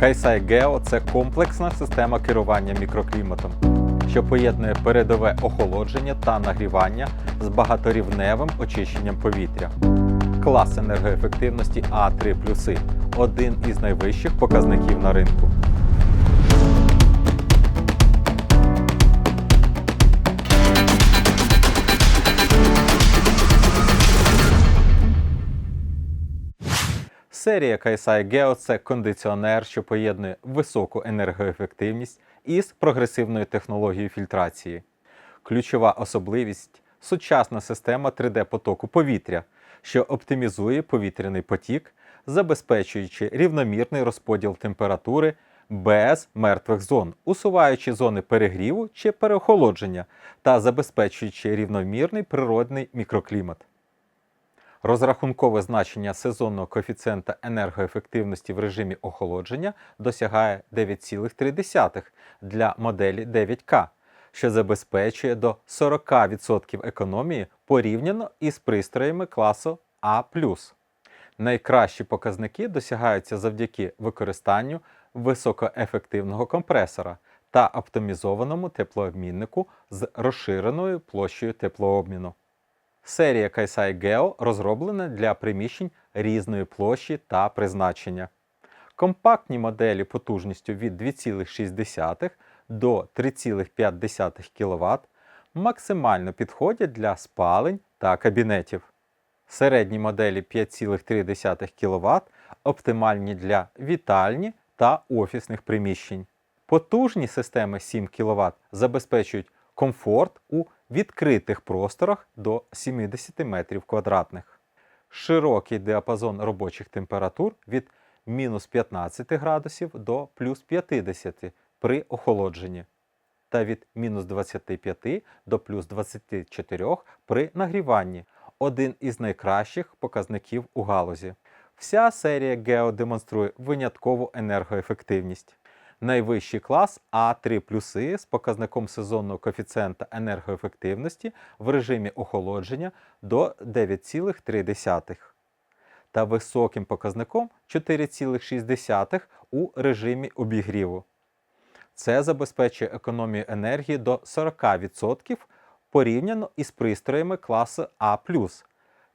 Кайсай Гео це комплексна система керування мікрокліматом, що поєднує передове охолодження та нагрівання з багаторівневим очищенням повітря. Клас енергоефективності А3 один із найвищих показників на ринку. Серія KSI Geo – це кондиціонер, що поєднує високу енергоефективність із прогресивною технологією фільтрації. Ключова особливість сучасна система 3D-потоку повітря, що оптимізує повітряний потік, забезпечуючи рівномірний розподіл температури без мертвих зон, усуваючи зони перегріву чи переохолодження та забезпечуючи рівномірний природний мікроклімат. Розрахункове значення сезонного коефіцієнта енергоефективності в режимі охолодження досягає 9,3 для моделі 9К, що забезпечує до 40% економії порівняно із пристроями класу А. Найкращі показники досягаються завдяки використанню високоефективного компресора та оптимізованому теплообміннику з розширеною площею теплообміну. Серія Kaisai Geo розроблена для приміщень різної площі та призначення. Компактні моделі потужністю від 2,6 до 3,5 кВт максимально підходять для спалень та кабінетів. Середні моделі 5,3 кВт оптимальні для вітальні та офісних приміщень. Потужні системи 7 кВт забезпечують комфорт у відкритих просторах до 70 метрів квадратних. Широкий діапазон робочих температур від мінус 15 градусів до плюс 50 при охолодженні та від мінус 25 до плюс 24 при нагріванні один із найкращих показників у галузі. Вся серія Geo демонструє виняткову енергоефективність. Найвищий клас А3 з показником сезонного коефіцієнта енергоефективності в режимі охолодження до 9,3 та високим показником 4,6 у режимі обігріву. Це забезпечує економію енергії до 40% порівняно із пристроями класу А,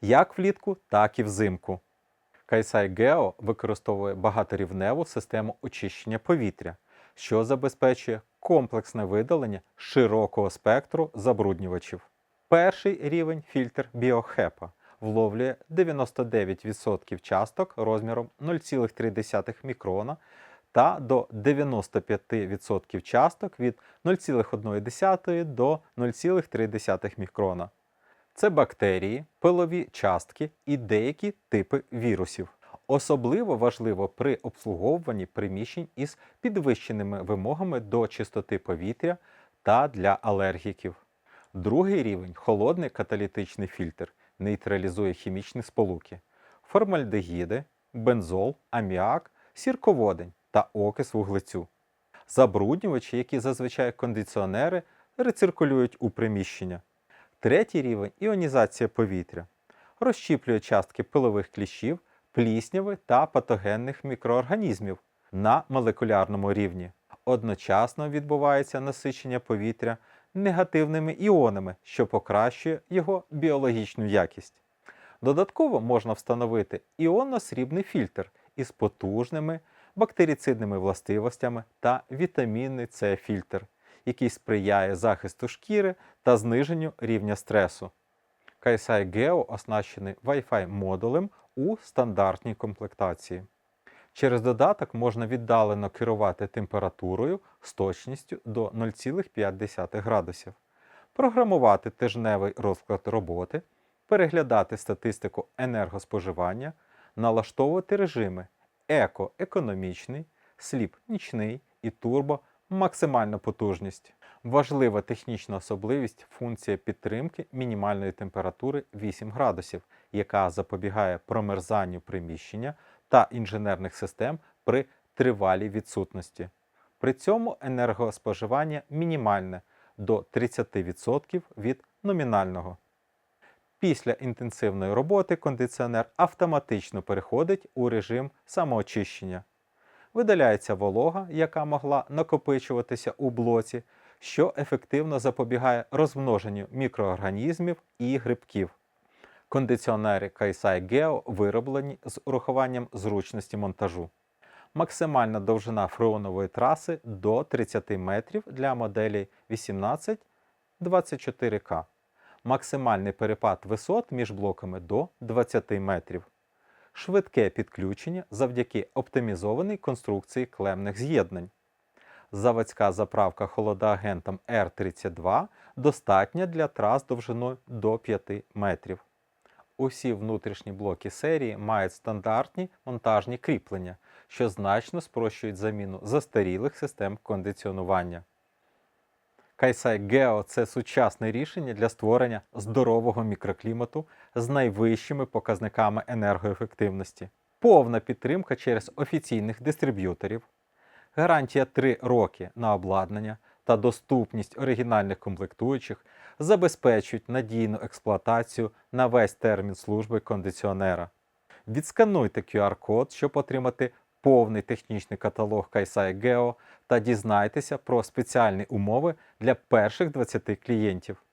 як влітку, так і взимку. Kaisai Geo використовує багаторівневу систему очищення повітря, що забезпечує комплексне видалення широкого спектру забруднювачів. Перший рівень фільтр BioHEPA вловлює 99% часток розміром 0,3 мікрона та до 95% часток від 0,1 до 0,3 мікрона. Це бактерії, пилові частки і деякі типи вірусів. Особливо важливо при обслуговуванні приміщень із підвищеними вимогами до чистоти повітря та для алергіків. Другий рівень холодний каталітичний фільтр нейтралізує хімічні сполуки, формальдегіди, бензол, аміак, сірководень та окис вуглецю. Забруднювачі, які зазвичай кондиціонери, рециркулюють у приміщення. Третій рівень іонізація повітря. Розщіплює частки пилових кліщів, плісняви та патогенних мікроорганізмів на молекулярному рівні. Одночасно відбувається насичення повітря негативними іонами, що покращує його біологічну якість. Додатково можна встановити іонно-срібний фільтр із потужними бактерицидними властивостями та вітамінний С фільтр, який сприяє захисту шкіри та зниженню рівня стресу. KSI Geo оснащений Wi-Fi модулем у стандартній комплектації. Через додаток можна віддалено керувати температурою з точністю до 0,5 градусів, програмувати тижневий розклад роботи, переглядати статистику енергоспоживання, налаштовувати режими еко економічний, сліп нічний і турбо максимальна потужність. Важлива технічна особливість функція підтримки мінімальної температури 8 градусів, яка запобігає промерзанню приміщення та інженерних систем при тривалій відсутності. При цьому енергоспоживання мінімальне до 30% від номінального. Після інтенсивної роботи кондиціонер автоматично переходить у режим самоочищення. Видаляється волога, яка могла накопичуватися у блоці, що ефективно запобігає розмноженню мікроорганізмів і грибків. Кондиціонери Kaisai Geo вироблені з урахуванням зручності монтажу. Максимальна довжина фреонової траси до 30 метрів для моделей 18-24К. Максимальний перепад висот між блоками до 20 метрів. Швидке підключення завдяки оптимізованій конструкції клемних з'єднань. Заводська заправка холодоагентом R32 достатня для трас довжиною до 5 метрів. Усі внутрішні блоки серії мають стандартні монтажні кріплення, що значно спрощують заміну застарілих систем кондиціонування. Kaisai Geo – це сучасне рішення для створення здорового мікроклімату з найвищими показниками енергоефективності, повна підтримка через офіційних дистриб'юторів, гарантія 3 роки на обладнання та доступність оригінальних комплектуючих забезпечують надійну експлуатацію на весь термін служби кондиціонера. Відскануйте QR-код, щоб отримати повний технічний каталог Kaisai Geo та дізнайтеся про спеціальні умови для перших 20 клієнтів.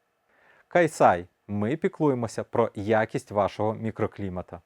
Kaisai – ми піклуємося про якість вашого мікроклімата.